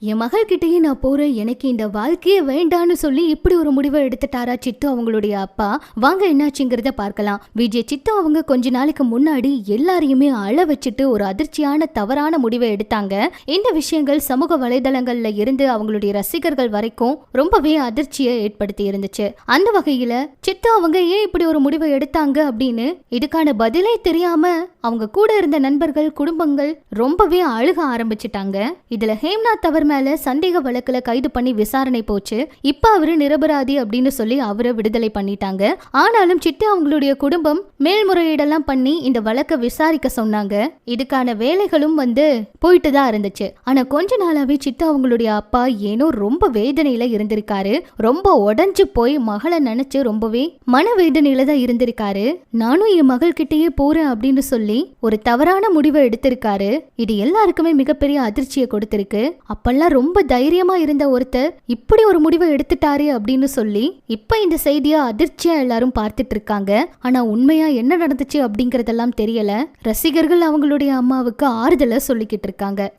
என் மகள் கிட்டயே நான் போறேன். எனக்கு இந்த வாழ்க்கையே வேண்டான்னு சொல்லி இப்படி ஒரு முடிவை எடுத்துட்டாரா சித்து அவங்களுடைய அப்பா? வாங்க என்னாச்சுங்கிறத பார்க்கலாம். விஜய் சித்து அவங்க கொஞ்ச நாளைக்கு முன்னாடி எல்லாரையுமே அழ வச்சுட்டு ஒரு அதிர்ச்சியான தவறான முடிவை எடுத்தாங்க. இந்த விஷயங்கள் சமூக வலைதளங்கள்ல இருந்து அவங்களுடைய ரசிகர்கள் வரைக்கும் ரொம்பவே அதிர்ச்சியை ஏற்படுத்தி இருந்துச்சு. அந்த வகையில சித்து அவங்க ஏன் இப்படி ஒரு முடிவை எடுத்தாங்க அப்படின்னு இதுக்கான பதிலே தெரியாம அவங்க கூட இருந்த நண்பர்கள் குடும்பங்கள் ரொம்பவே அழுக ஆரம்பிச்சிட்டாங்க. இதுல ஹேம்நாத் அவர் மேல சந்தேக வழக்குல கைது பண்ணி விசாரணை போச்சு. இப்ப அவரு நிரபராதி அப்படின்னு சொல்லி அவரை விடுதலை பண்ணிட்டாங்க. ஆனாலும் சிட்டு அவங்களுடைய குடும்பம் மேல்முறையீடெல்லாம் பண்ணி இந்த வழக்கை விசாரிக்க சொன்னாங்க. இதுக்கான வேலைகளும் வந்து போயிட்டு தான் இருந்துச்சு. ஆனா கொஞ்ச நாளாவே சிட்டு அவங்களுடைய அப்பா ஏனோ ரொம்ப வேதனையில இருந்திருக்காரு. ரொம்ப உடஞ்சு போய் மகளை நினைச்சு ரொம்பவே மன வேதனையில தான் இருந்திருக்காரு. நானும் என் மகள் கிட்டேயே போறேன் அப்படின்னு சொல்லி ஒரு தவறான முடிவை எடுத்திருக்காரு. இது எல்லாருக்குமே மிகப்பெரிய அதிர்ச்சியை கொடுத்திருக்கு. அப்பெல்லாம் ரொம்ப தைரியமா இருந்த ஒருத்தர் இப்படி ஒரு முடிவை எடுத்துட்டாரு அப்படின்னு சொல்லி இப்ப இந்த செய்தியை அதிர்ச்சியா எல்லாரும் பார்த்துட்டு இருக்காங்க. ஆனா உண்மையா என்ன நடந்துச்சு அப்படிங்கறதெல்லாம் தெரியல. ரசிகர்கள் அவங்களுடைய அம்மாவுக்கு ஆறுதலை சொல்லிக்கிட்டு இருக்காங்க.